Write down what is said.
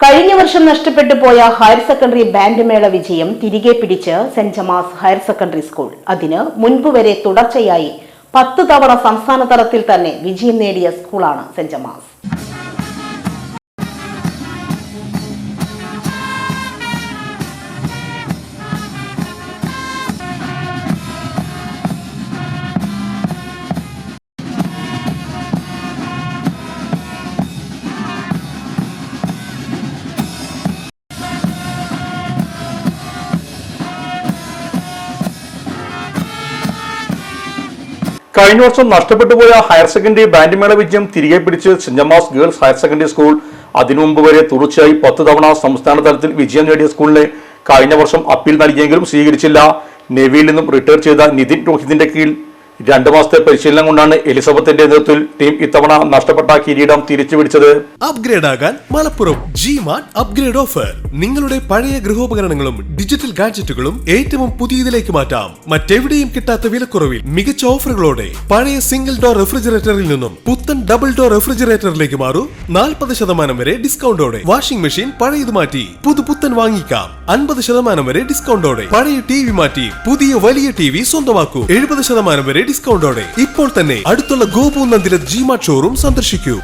കഴിഞ്ഞ വർഷം നഷ്ടപ്പെട്ടു പോയ ഹയർ സെക്കൻഡറി ബാൻഡ് മേള വിജയം തിരികെ പിടിച്ച് saint Gemma's higher secondary school. അതിന് മുൻപ് വരെ തുടർച്ചയായി പത്ത് തവണ സംസ്ഥാന തലത്തിൽ തന്നെ വിജയം നേടിയ സ്കൂളാണ് സെന്റ് ജമാസ്. കഴിഞ്ഞ വർഷം നഷ്ടപ്പെട്ടു പോയ ഹയർ സെക്കൻഡറി ബാൻഡ് മേള വിജയം തിരികെ പിടിച്ച് saint Gemma's girls higher secondary school അതിനു മുമ്പ് വരെ തുടർച്ചയായി പത്ത് തവണ സംസ്ഥാന തലത്തിൽ വിജയം നേടിയ സ്കൂളിനെ കഴിഞ്ഞ വർഷം അപ്പീൽ നൽകിയെങ്കിലും സ്വീകരിച്ചില്ല. നേവിയിൽ നിന്നും റിട്ടയർ ചെയ്ത നിതിൻ രോഹിതിന്റെ കീഴിൽ രണ്ടു മാസത്തെ പരിശീലനം കൊണ്ടാണ് എലിസബത്തിന്റെ നേതൃത്വത്തിൽ ടീം ഇത്തവണ നഷ്ടപ്പെട്ട കിരീടം തിരിച്ചു പിടിച്ചത് അപ്ഗ്രേഡ് ആകാൻ Malappuram G mart upgrade offer നിങ്ങളുടെ പഴയ ഗൃഹോപകരണങ്ങളും ഡിജിറ്റൽ ഗാഡ്ജറ്റുകളും ഏറ്റവും പുതിയതിലേക്ക് മാറ്റാം. മറ്റെവിടെയും കിട്ടാത്ത വിലക്കുറവിൽ മികച്ച ഓഫറുകളോടെ പഴയ സിംഗിൾ ഡോർ റെഫ്രിജറേറ്ററിൽ നിന്നും പുത്തൻ ഡബിൾ ഡോർ റെഫ്രിജറേറ്ററിലേക്ക് മാറൂ. നാൽപ്പത് ശതമാനം വരെ ഡിസ്കൗണ്ടോടെ വാഷിംഗ് മെഷീൻ പഴയത് മാറ്റി പുതു പുത്തൻ വാങ്ങിക്കാം. അൻപത് ശതമാനം വരെ ഡിസ്കൗണ്ടോടെ പഴയ ടി വി മാറ്റി പുതിയ വലിയ ടി വി സ്വന്തമാക്കൂ. എഴുപത് ശതമാനം വരെ ഡിസ്കൗണ്ടോടെ ഇപ്പോൾ തന്നെ അടുത്തുള്ള ഗോപു നന്ദിലെ ജിമാ ഷോറൂം സന്ദർശിക്കൂ.